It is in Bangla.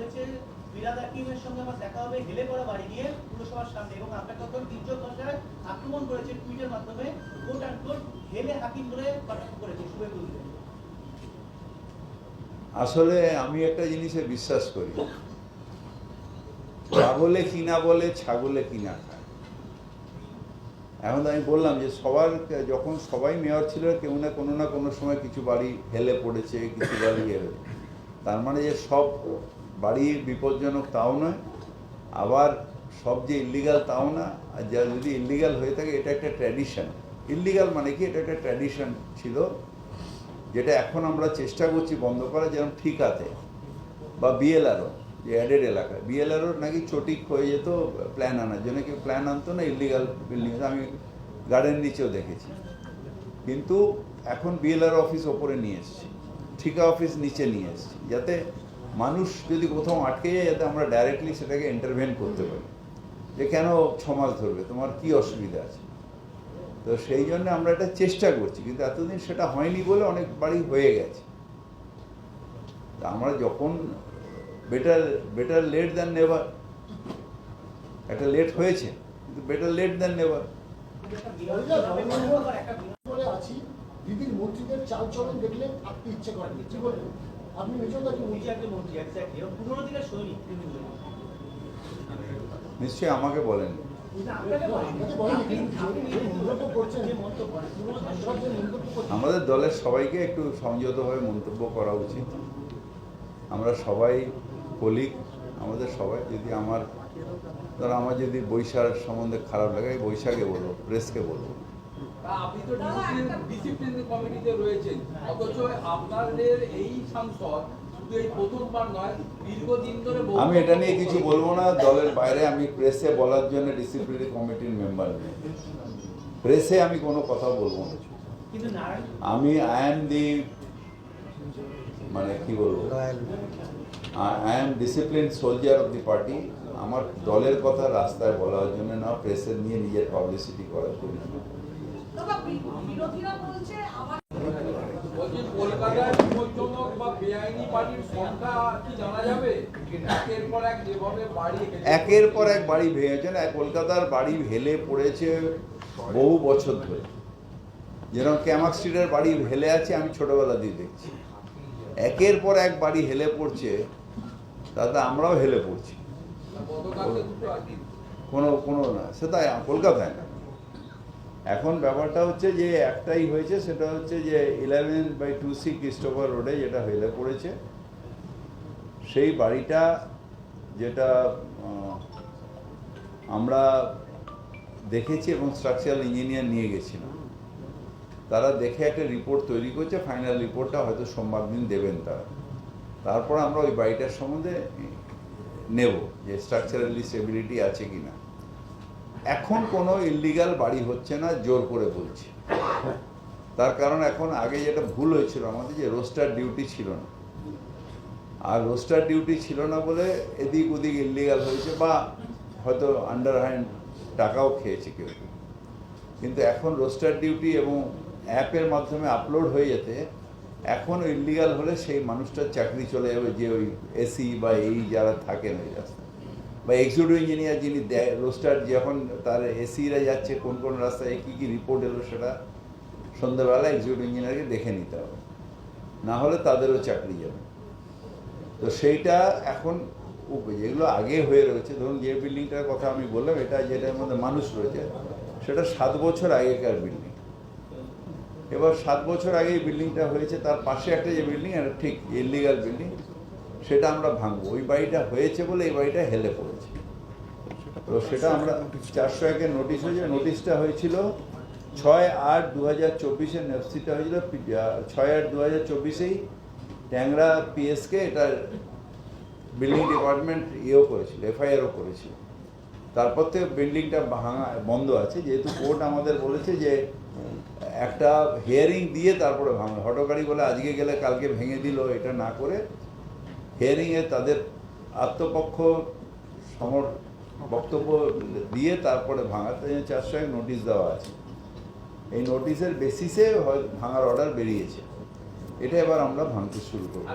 বলেছে সঙ্গে আমার দেখা হবে, হেলে পড়া বাড়ি গিয়ে পুরসভার সামনে। এবং আপনাকে তখন আক্রমণ করেছে টুইটের মাধ্যমে কোট অ্যান্ড কোট হেলে হাকিম বলে কটাক্ষ করেছে অধিকারী। আসলে আমি একটা জিনিসে বিশ্বাস করি। ছাগলে কিনা বলে, ছাগলে কিনা খায়। এখন আমি বললাম যে সবার, যখন সবাই মেয়র ছিল, কেউ না কোনো না কোনো সময় কিছু বাড়ি হেলে পড়েছে, কিছু বাড়ি হেলে তার মানে যে সব বাড়ি বিপজ্জনক তাও নয়, আবার সব যে ইলিগাল তাও না, আর যা যদি ইলিগাল হয়ে থাকে, এটা একটা ট্র্যাডিশন ইলিগাল মানে কি? এটা একটা ট্র্যাডিশন ছিল, যেটা এখন আমরা চেষ্টা করছি বন্ধ করা, যেরকম ঠিক আছে বা বিএলআরও যে অ্যাডেড এলাকায় বিএলআরও নাকি চটিক হয়ে যেত প্ল্যান আনার জন্য, কেউ প্ল্যান আনতো না ইলিগাল বিল্ডিং আমি গার্ডেন নিচেও দেখেছি। কিন্তু এখন বিএলআর অফিস ওপরে নিয়ে এসেছি। ঠিকা অফিস নিচে নিয়ে এসেছি, যাতে মানুষ যদি কোথাও আটকে যায় যাতে আমরা ডাইরেক্টলি সেটাকে ইন্টারভেন করতে পারি। যে কেন ছ মাস ধরবে? তোমার কি অসুবিধা আছে? তো সেই জন্য আমরা এটা চেষ্টা করছি, কিন্তু এতদিন সেটা হয়নি বলে অনেক বাড়ি হয়ে গেছে। তা আমরা যখন better better late than never একটা লেট হয়েছে, কিন্তু বেটার লেট দ্যান নেভার দিদির মন্ত্রীদের চাল চলন দেখলে আপনি ইচ্ছে করেন আপনি। নিশ্চয়ই আমাকে বলেন। আমাদের দলের সবাইকে একটু সংযতভাবে মন্তব্য করা উচিত। আমরা সবাই কলিগ আমাদের সবাই যদি আমার ধর আমার যদি বৈশাখ সম্বন্ধে খারাপ লাগে বৈশাখে বলব প্রেসকে বলব। আপনি তো ডিসিপ্লিন কমিটিতে রয়েছেন। অথচ আপনাদের এই সাংসদ শুধু এই প্রথমবার নয় দীর্ঘদিন ধরে বহু- আমি এটা নিয়ে কিছু বলব না দলের বাইরে আমি প্রেসে বলার জন্য ডিসিপ্লিনারি কমিটির মেম্বার নেই। প্রেসে আমি কোনো কথা বলব না। আমি আই এম দি মানে কি বলব? I am discipline soldier of the party আমার দলের কথা রাস্তায় বলার জন্য না প্রেসের নিয়ে নিজের পাবলিসিটি করার জন্য। না। দাদা, বি- বিরোধীরা বলছে আমার বলছি কলকাতায় বিপজ্জনক বা বেআইনি বাড়ির সংখ্যা কি জানা যাবে? একের পর এক যেভাবে বাড়ি একের পর এক বাড়ি ভেঙেছে না কলকাতার বাড়ি হেলে পড়েছে বহু বছর ধরে। যেরকম ক্যামাক স্ট্রিটের বাড়ি হেলে আছে আমি ছোটবেলা দিয়ে দেখছি। একের পর এক বাড়ি হেলে পড়ছে তাতে আমরাও হেলে পড়ছি। কোনো কোনো না সেটা কলকাতায় না। এখন ব্যাপারটা হচ্ছে যে একটাই হয়েছে, সেটা হচ্ছে যে eleven by two C Christopher রোডে যেটা হেলে পড়েছে, সেই বাড়িটা যেটা আমরা দেখেছি এবং স্ট্রাকচারাল ইঞ্জিনিয়ার নিয়ে গেছিলাম তারা দেখে একটা রিপোর্ট তৈরি করছে ফাইনাল রিপোর্টটা হয়তো সোমবার দিন দেবেন তারা। তারপর আমরা ওই বাড়িটার সম্বন্ধে নেব যে স্ট্রাকচারালি স্টেবিলিটি আছে কি না এখন কোনো ইলিগাল বাড়ি হচ্ছে না, জোর করে বলছে। তার কারণ এখন আগে যেটা ভুল হয়েছিল আমাদের, যে রোস্টার ডিউটি ছিল না। আর রোস্টার ডিউটি ছিল না বলে এদিক ওদিক ইলিগাল হয়েছে বা হয়তো আন্ডার হ্যান্ড টাকাও খেয়েছে কেউ কিন্তু এখন রোস্টার ডিউটি এবং অ্যাপের মাধ্যমে আপলোড হয়ে যেতে, এখন ইলিগাল হলে সেই মানুষটার চাকরি চলে যাবে যে ওই এসি বা এই যারা থাকেন ওই রাস্তায়। বা এক্সিকিউটিভ ইঞ্জিনিয়ার যিনি দেয় রোস্টার যখন তার এসিরা যাচ্ছে, কোন কোন রাস্তায় কী কী রিপোর্ট এলো সেটা সন্ধ্যাবেলা এক্সিকিউটিভ ইঞ্জিনিয়ারকে দেখে নিতে হবে। না হলে তাদেরও চাকরি যাবে। তো সেইটা এখন যেগুলো আগে হয়ে রয়েছে, ধরুন যে বিল্ডিংটার কথা আমি বললাম, এটা যেটার মধ্যে মানুষ রয়েছে, সেটা সাত বছর আগেকার বিল্ডিং এবার সাত বছর আগে বিল্ডিংটা হয়েছে, তার পাশে একটা যে বিল্ডিং এটা ঠিক ইলিগাল বিল্ডিং সেটা আমরা ভাঙবো। ওই বাড়িটা হয়েছে বলে এই বাড়িটা হেলে পড়েছে। তো সেটা আমরা চারশো একের নোটিশ হয়েছে। নোটিশটা হয়েছিল ছয় আট দু হাজার চব্বিশে নেফসিটা হয়েছিল ছয় আট দু হাজার চব্বিশেই ট্যাংরা পিএসকে এটা বিল্ডিং ডিপার্টমেন্ট ইয়েও করেছিল এফআইআরও করেছিল। তারপর থেকে বিল্ডিংটা ভাঙা বন্ধ আছে। যেহেতু কোর্ট আমাদের বলেছে যে একটা হিয়ারিং দিয়ে তারপরে ভাঙা হটকারি বলে আজকে গেলে কালকে ভেঙে দিল, এটা না করে হিয়ারিংয়ে তাদের আত্মপক্ষ সমর বক্তব্য দিয়ে তারপরে ভাঙাতে চারশো এক নোটিশ দেওয়া আছে। এই নোটিশের বেসিসে ভাঙার অর্ডার বেরিয়েছে। এটা এবার আমরা ভাঙতে শুরু করব।